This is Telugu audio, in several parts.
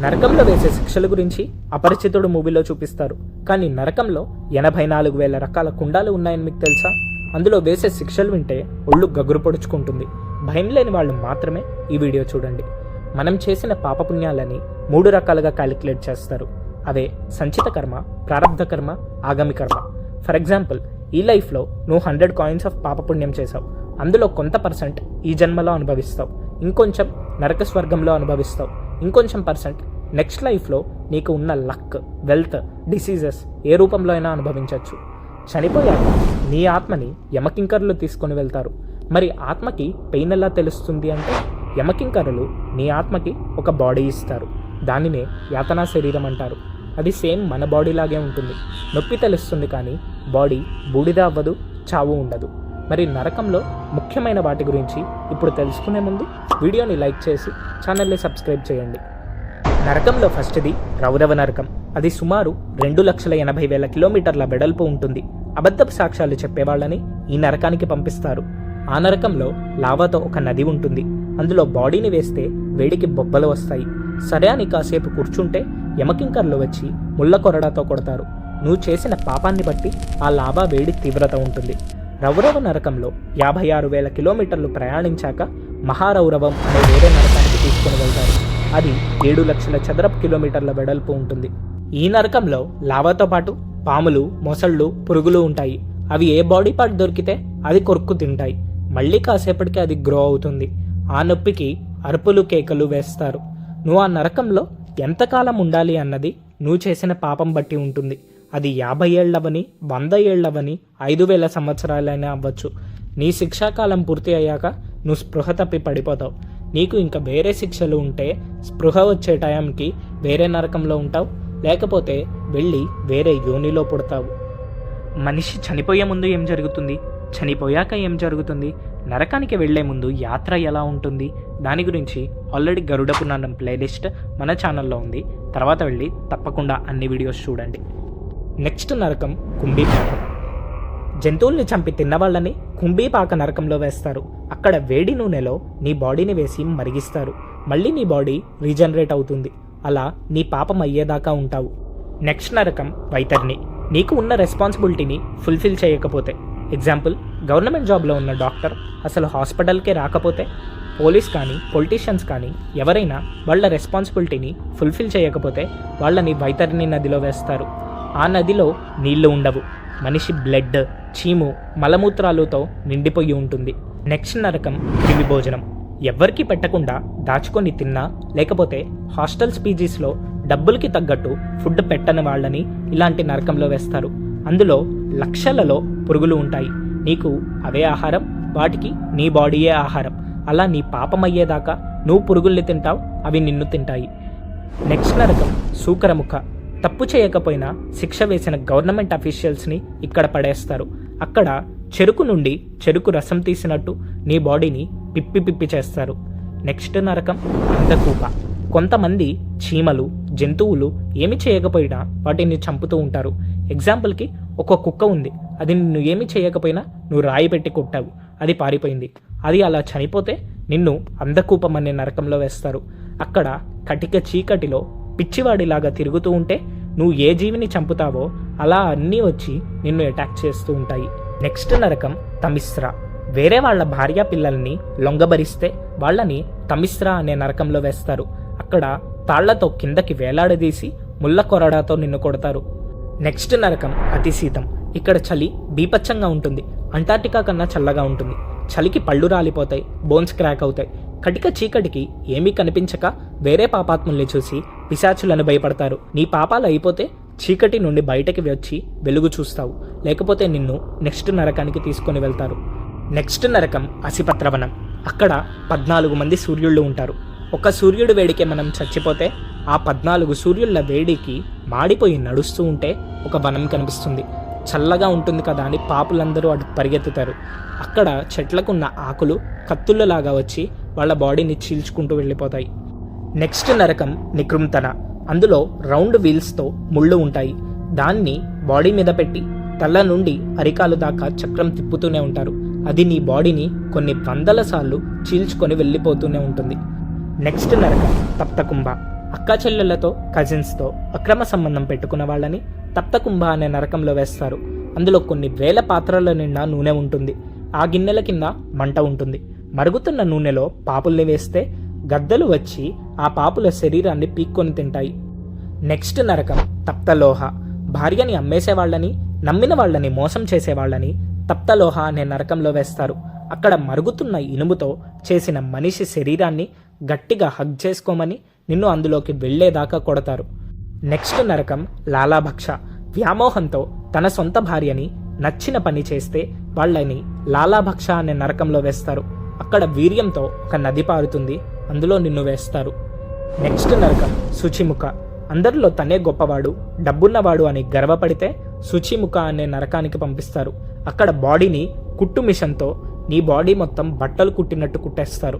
నరకంలో వేసే శిక్షల గురించి అపరిచితుడు మూవీలో చూపిస్తారు. కానీ నరకంలో ఎనభై నాలుగు వేల రకాల కుండాలు ఉన్నాయని మీకు తెలుసా? అందులో వేసే శిక్షలు వింటే ఒళ్ళు గగురు పొడుచుకుంటుంది. భయం లేని వాళ్ళు మాత్రమే ఈ వీడియో చూడండి. మనం చేసిన పాపపుణ్యాలని మూడు రకాలుగా క్యాలిక్యులేట్ చేస్తారు. అవే సంచిత కర్మ ప్రారంధ కర్మ ఆగమి కర్మ. ఫర్ ఎగ్జాంపుల్ ఈ లైఫ్లో నువ్వు హండ్రెడ్ కాయిన్స్ ఆఫ్ పాపపుణ్యం చేసావు అందులో కొంత పర్సెంట్ ఈ జన్మలో అనుభవిస్తావు. ఇంకొంచెం నరక స్వర్గంలో అనుభవిస్తావు. ఇంకొంచెం పర్సెంట్. నెక్స్ట్ లైఫ్లో నీకు ఉన్న లక్ వెల్త్ డిసీజెస్ ఏ రూపంలో అయినా అనుభవించవచ్చు చనిపోయాక నీ ఆత్మని యమకింకరులు తీసుకొని వెళ్తారు. మరి ఆత్మకి పెయిన్ ఎలా తెలుస్తుంది అంటే యమకింకరులు నీ ఆత్మకి ఒక బాడీ ఇస్తారు. దానినే యాతనా శరీరం అంటారు. అది సేమ్ మన బాడీ లాగే ఉంటుంది. నొప్పి తెలుస్తుంది కానీ బాడీ బూడిద అవ్వదు చావు ఉండదు. మరి నరకంలో ముఖ్యమైన వాటి గురించి ఇప్పుడు తెలుసుకునే ముందు వీడియోని లైక్ చేసి ఛానల్ని సబ్స్క్రైబ్ చేయండి. నరకంలో ఫస్ట్ది రౌరవ నరకం. అది సుమారు రెండు లక్షల ఎనభై వేల కిలోమీటర్ల వెడల్పు ఉంటుంది. అబద్ధపు సాక్ష్యాలు చెప్పేవాళ్ళని ఈ నరకానికి పంపిస్తారు. ఆ నరకంలో లావాతో ఒక నది ఉంటుంది. అందులో బాడీని వేస్తే వేడికి బొబ్బలు వస్తాయి. సరే అని కాసేపు కూర్చుంటే యమకింకర్లు వచ్చి ముళ్ళ కొరడాతో కొడతారు. నువ్వు చేసిన పాపాన్ని బట్టి ఆ లాభా వేడి తీవ్రత ఉంటుంది. రౌరవ నరకంలో యాభై ఆరు వేల కిలోమీటర్లు ప్రయాణించాక మహారౌరవం అనే వేరే నరకానికి తీసుకుని వెళ్తారు. అది ఏడు లక్షల చదరపు కిలోమీటర్ల వెడల్పు ఉంటుంది. ఈ నరకంలో లావాతో పాటు పాములు మొసళ్ళు పురుగులు ఉంటాయి. అవి ఏ బాడీ పార్ట్ దొరికితే అది కొరుక్కు తింటాయి. మళ్ళీ కాసేపటికి అది గ్రో అవుతుంది. ఆ నొప్పికి అరుపులు కేకలు వేస్తారు. నువ్వు ఆ నరకంలో ఎంతకాలం ఉండాలి అన్నది నువ్వు చేసిన పాపం బట్టి ఉంటుంది. అది యాభై ఏళ్ళవని వంద ఏళ్ళవని ఐదు వేల సంవత్సరాలైనా అవ్వచ్చు. నీ శిక్షాకాలం పూర్తి అయ్యాక నువ్వు స్పృహ తప్పి పడిపోతావు. నీకు ఇంకా వేరే శిక్షలు ఉంటే స్పృహ వచ్చే టైంకి వేరే నరకంలో ఉంటావు. లేకపోతే వెళ్ళి వేరే యోనిలో పుడతావు. మనిషి చనిపోయే ముందు ఏం జరుగుతుంది? చనిపోయాక ఏం జరుగుతుంది? నరకానికి వెళ్ళే ముందు యాత్ర ఎలా ఉంటుంది? దాని గురించి ఆల్రెడీ గరుడ పురాణం ప్లేలిస్ట్ మన ఛానల్లో ఉంది. తర్వాత వెళ్ళి తప్పకుండా అన్ని వీడియోస్ చూడండి. నెక్స్ట్ నరకం కుంభీపాకం జంతువుల్ని చంపి తిన్నవాళ్ళని కుంభీపాక నరకంలో వేస్తారు. అక్కడ వేడి నూనెలో నీ బాడీని వేసి మరిగిస్తారు. మళ్ళీ నీ బాడీ రీజనరేట్ అవుతుంది. అలా నీ పాపం అయ్యేదాకా ఉంటావు. నెక్స్ట్ నరకం వైతర్ని నీకు ఉన్న రెస్పాన్సిబిలిటీని ఫుల్ఫిల్ చేయకపోతే. ఎగ్జాంపుల్ గవర్నమెంట్ జాబ్లో ఉన్న డాక్టర్ అసలు హాస్పిటల్కే రాకపోతే పోలీస్ కానీ పొలిటీషియన్స్ కానీ ఎవరైనా వాళ్ళ రెస్పాన్సిబిలిటీని ఫుల్ఫిల్ చేయకపోతే వాళ్ళని వైతరిణి నదిలో వేస్తారు. ఆ నదిలో నీళ్ళు ఉండవు. మనిషి బ్లడ్ చీము మలమూత్రాలతో నిండిపోయి ఉంటుంది. నెక్స్ట్ నరకం క్రిమి భోజనం. ఎవ్వరికీ పెట్టకుండా దాచుకొని తిన్నా లేకపోతే హాస్టల్స్ పీజీస్లో డబ్బులకి తగ్గట్టు ఫుడ్ పెట్టని వాళ్ళని ఇలాంటి నరకంలో వేస్తారు. అందులో లక్షలలో పురుగులు ఉంటాయి. నీకు అవే ఆహారం వాటికి నీ బాడీయే ఆహారం. అలా నీ పాపం అయ్యేదాకా నువ్వు పురుగుల్ని తింటావు అవి నిన్ను తింటాయి. నెక్స్ట్ నరకం సూకరముఖ. తప్పు చేయకపోయినా శిక్ష వేసిన గవర్నమెంట్ అఫీషియల్స్ని ఇక్కడ పడేస్తారు. అక్కడ చెరుకు నుండి చెరుకు రసం తీసినట్టు నీ బాడీని పిప్పి పిప్పి చేస్తారు. నెక్స్ట్ నరకం అందకూప కొంతమంది చీమలు జంతువులు ఏమి చేయకపోయినా వాటిని చంపుతూ ఉంటారు. ఎగ్జాంపుల్కి ఒక కుక్క ఉంది. అది నిన్ను ఏమి చేయకపోయినా నువ్వు రాయి పెట్టి కొట్టావు. అది పారిపోయింది. అది అలా చనిపోతే నిన్ను అందకూపం అనే నరకంలో వేస్తారు. అక్కడ కటిక చీకటిలో పిచ్చివాడిలాగా తిరుగుతూ ఉంటే నువ్వు ఏ జీవిని చంపుతావో అలా అన్నీ వచ్చి నిన్ను అటాక్ చేస్తూ ఉంటాయి. నెక్స్ట్ నరకం తమిశ్రా. వేరే వాళ్ళ భార్య పిల్లల్ని లొంగబరిస్తే వాళ్ళని తమిశ్రా అనే నరకంలో వేస్తారు. అక్కడ తాళ్ళతో కిందకి వేలాడదీసి ముళ్ళ కొరడాతో నిన్ను కొడతారు. నెక్స్ట్ నరకం అతి శీతం ఇక్కడ చలి బీపచ్చంగా ఉంటుంది. అంటార్టికా కన్నా చల్లగా ఉంటుంది. చలికి పళ్ళు రాలిపోతాయి. బోన్స్ క్రాక్ అవుతాయి. కటిక చీకటికి ఏమీ కనిపించక వేరే పాపాత్ముల్ని చూసి పిశాచులను భయపడతారు. నీ పాపాలు అయిపోతే చీకటి నుండి బయటకి వచ్చి వెలుగు చూస్తావు. లేకపోతే నిన్ను నెక్స్ట్ నరకానికి తీసుకొని వెళ్తారు. నెక్స్ట్ నరకం అసిపత్రవనం అక్కడ పద్నాలుగు మంది సూర్యుళ్ళు ఉంటారు. ఒక సూర్యుడు వేడికే మనం చచ్చిపోతే ఆ పద్నాలుగు సూర్యుళ్ళ వేడికి మాడిపోయి నడుస్తూ ఉంటే ఒక వనం కనిపిస్తుంది. చల్లగా ఉంటుంది కదా అని పాపులందరూ అటు పరిగెత్తుతారు. అక్కడ చెట్లకున్న ఆకులు కత్తుళ్ళలాగా వచ్చి వాళ్ళ బాడీని చీల్చుకుంటూ వెళ్ళిపోతాయి. నెక్స్ట్ నరకం నికృంతన. అందులో రౌండ్ వీల్స్తో ముళ్ళు ఉంటాయి. దాన్ని బాడీ మీద పెట్టి తల నుండి అరికాలు దాకా చక్రం తిప్పుతూనే ఉంటారు. అది నీ బాడీని కొన్ని వందల సార్లు చీల్చుకొని వెళ్ళిపోతూనే ఉంటుంది. నెక్స్ట్ నరకం తప్తకుంభ. అక్కా చెల్లెళ్ళతో కజిన్స్తో అక్రమ సంబంధం పెట్టుకున్న వాళ్ళని తప్తకుంభ అనే నరకంలో వేస్తారు. అందులో కొన్ని వేల పాత్రల నిండా నూనె ఉంటుంది. ఆ గిన్నెల కింద మంట ఉంటుంది. మరుగుతున్న నూనెలో పాపుల్ని వేస్తే గద్దలు వచ్చి ఆ పాపుల శరీరాన్ని పీక్కొని తింటాయి. నెక్స్ట్ నరకం తప్తలోహ. భార్యని అమ్మేసేవాళ్ళని నమ్మిన వాళ్ళని మోసం చేసేవాళ్ళని తప్తలోహ అనే నరకంలో వేస్తారు. అక్కడ మరుగుతున్న ఇనుముతో చేసిన మనిషి శరీరాన్ని గట్టిగా హగ్ చేసుకోమని నిన్ను అందులోకి వెళ్ళేదాకా కొడతారు. నెక్స్ట్ నరకం లాలాభక్ష. వ్యామోహంతో తన సొంత భార్యని నచ్చిన పని చేస్తే వాళ్ళని లాలాభక్ష అనే నరకంలో వేస్తారు. అక్కడ వీర్యంతో ఒక నది పారుతుంది. అందులో నిన్ను వేస్తారు. నెక్స్ట్ నరకం శుచిముఖ. అందరిలో తనే గొప్పవాడు డబ్బున్నవాడు అని గర్వపడితే శుచిముఖ అనే నరకానికి పంపిస్తారు. అక్కడ బాడీని కుట్టు మిషన్తో నీ బాడీ మొత్తం బట్టలు కుట్టినట్టు కుట్టేస్తారు.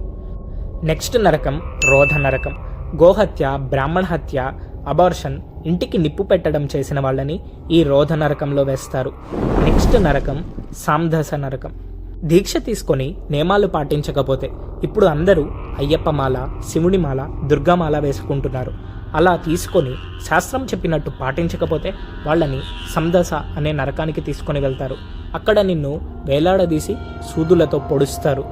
నెక్స్ట్ నరకం రోధ నరకం. గోహత్య బ్రాహ్మణ హత్య అబార్షన్ ఇంటికి నిప్పు పెట్టడం చేసిన వాళ్ళని ఈ రోధ నరకంలో వేస్తారు. నెక్స్ట్ నరకం సాందస నరకం. దీక్ష తీసుకొని నియమాలు పాటించకపోతే ఇప్పుడు అందరూ అయ్యప్పమాల శివునిమాల దుర్గామాల వేసుకుంటున్నారు. అలా తీసుకొని శాస్త్రం చెప్పినట్టు పాటించకపోతే వాళ్ళని సందస అనే నరకానికి తీసుకొని వెళ్తారు. అక్కడ నిన్ను వేలాడదీసి సూదులతో పొడుస్తారు.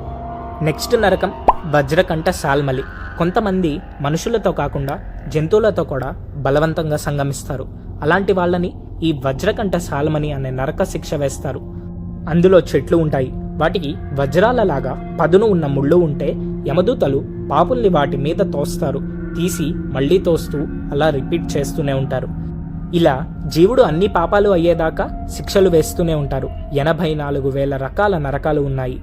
నెక్స్ట్ నరకం వజ్రకంఠ సాల్మలి. కొంతమంది మనుషులతో కాకుండా జంతువులతో కూడా బలవంతంగా సంగమిస్తారు. అలాంటి వాళ్ళని ఈ వజ్రకంఠ సాల్మని అనే నరక శిక్ష వేస్తారు. అందులో చెట్లు ఉంటాయి. వాటికి వజ్రాలలాగా పదును ఉన్న ముళ్ళు ఉంటే యమదూతలు పాపుల్ని వాటి మీద తోస్తారు తీసి మళ్ళీ తోస్తూ అలా రిపీట్ చేస్తూనే ఉంటారు. ఇలా జీవుడు అన్ని పాపాలు అయ్యేదాకా శిక్షలు వేస్తూనే ఉంటారు. ఎనభై నాలుగు వేల రకాల నరకాలు ఉన్నాయి.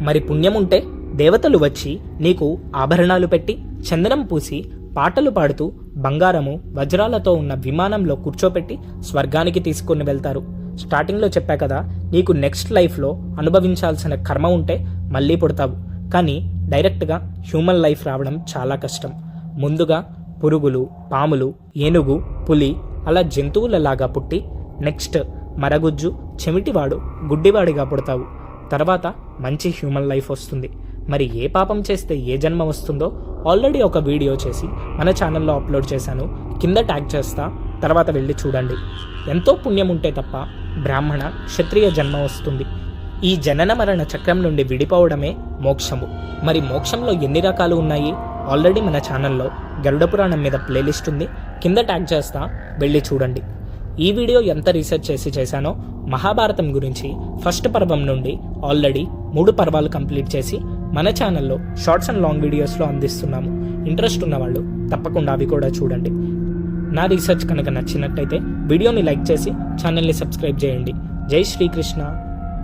మరి పుణ్యం ఉంటే దేవతలు వచ్చి నీకు ఆభరణాలు పెట్టి చందనం పూసి పాటలు పాడుతూ బంగారము వజ్రాలతో ఉన్న విమానంలో కూర్చోపెట్టి స్వర్గానికి తీసుకొని వెళ్తారు. స్టార్టింగ్లో చెప్పా కదా నీకు నెక్స్ట్ లైఫ్లో అనుభవించాల్సిన కర్మ ఉంటే మళ్ళీ పుడతావు. కానీ డైరెక్ట్గా హ్యూమన్ లైఫ్ రావడం చాలా కష్టం. ముందుగా పురుగులు పాములు ఏనుగు పులి అలా జంతువులలాగా పుట్టి నెక్స్ట్ మరగుజ్జు చెమిటివాడు గుడ్డివాడిగా పుడతావు. తర్వాత మంచి హ్యూమన్ లైఫ్ వస్తుంది. మరి ఏ పాపం చేస్తే ఏ జన్మ వస్తుందో ఆల్రెడీ ఒక వీడియో చేసి మన ఛానల్లో అప్లోడ్ చేశాను. కింద ట్యాగ్ చేస్తా. తర్వాత వెళ్ళి చూడండి. ఎంతో పుణ్యం ఉంటే తప్ప బ్రాహ్మణ క్షత్రియ జన్మ వస్తుంది. ఈ జనన మరణ చక్రం నుండి విడిపోవడమే మోక్షము. మరి మోక్షంలో ఎన్ని రకాలు ఉన్నాయి? ఆల్రెడీ మన ఛానల్లో గరుడ పురాణం మీద ప్లేలిస్ట్ ఉంది. కింద ట్యాగ్ చేస్తా వెళ్ళి చూడండి. ఈ వీడియో ఎంత రీసెర్చ్ చేసి చేశానో మహాభారతం గురించి ఫస్ట్ పర్వం నుండి ఆల్రెడీ మూడు పర్వాలు కంప్లీట్ చేసి మన ఛానల్లో షార్ట్స్ అండ్ లాంగ్ వీడియోస్లో అందిస్తున్నాము. ఇంట్రెస్ట్ ఉన్నవాళ్ళు తప్పకుండా అవి కూడా చూడండి. నా రీసెర్చ్ కనుక నచ్చినట్టయితే వీడియోని లైక్ చేసి ఛానల్ని సబ్స్క్రైబ్ చేయండి. జై శ్రీకృష్ణ.